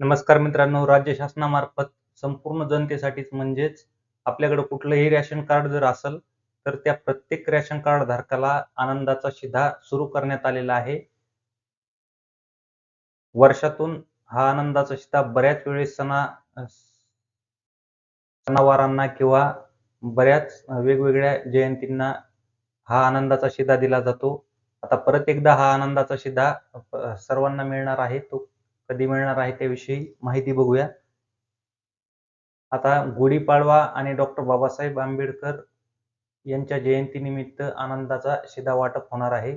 नमस्कार मित्रांनो राज्य शासनामार्फत संपूर्ण जनतेसाठीच म्हणजेच आपल्याकडे कुठलंही रेशन कार्ड जर असेल तर त्या प्रत्येक रेशन कार्ड धारकाला आनंदाचा शिधा सुरू करण्यात आलेला आहे. वर्षातून हा आनंदाचा शिधा बऱ्याच वेळेस सणा सणावारांना किंवा बऱ्याच वेगवेगळ्या जयंतींना हा आनंदाचा शिधा दिला जातो. आता परत एकदा हा आनंदाचा शिधा सर्वांना मिळणार आहे. तो कधी मिळणार आहे त्याविषयी माहिती बघूया. आता गुढीपाडवा आणि डॉक्टर बाबासाहेब आंबेडकर यांच्या जयंतीनिमित्त आनंदाचा शिदा वाटप होणार आहे.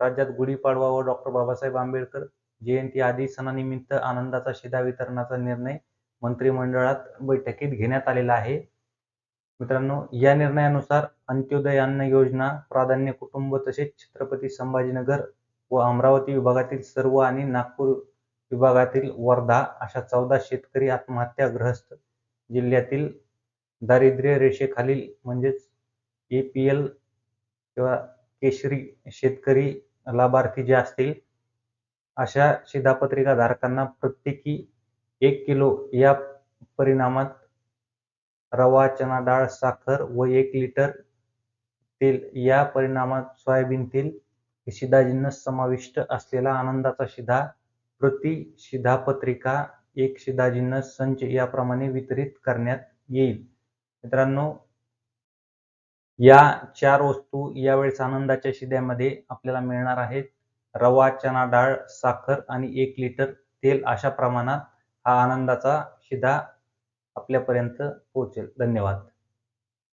राज्यात गुढीपाडवा व डॉक्टर बाबासाहेब आंबेडकर जयंती आदी सणानिमित्त आनंदाचा शिदा वितरणाचा निर्णय मंत्रिमंडळात बैठकीत घेण्यात आलेला आहे. मित्रांनो या निर्णयानुसार अंत्योदय अन्न योजना प्राधान्य कुटुंब तसेच छत्रपती संभाजीनगर व अमरावती विभागातील सर्व आणि नागपूर विभागातील वर्धा अशा चौदा शेतकरी आत्महत्याग्रस्त जिल्ह्यातील दारिद्र्य रेषेखालील म्हणजेच ए पी एल किंवा केशरी शेतकरी लाभार्थी जे असतील अशा शिधापत्रिका धारकांना प्रत्येकी एक किलो या परिणामात रवा चना डाळ साखर व एक लिटर तेल या परिणामात सोयाबीन तेल हे समाविष्ट असलेला आनंदाचा शिधा प्रति शिधापत्रिका एक शिधाजिन्नस संच याप्रमाणे वितरित करण्यात येईल. मित्रांनो या चार वस्तू यावेळेस आनंदाच्या शिध्यामध्ये आपल्याला मिळणार आहेत. रवा चना डाळ साखर आणि एक लिटर तेल अशा प्रमाणात हा आनंदाचा शिधा आपल्यापर्यंत पोहोचेल. धन्यवाद.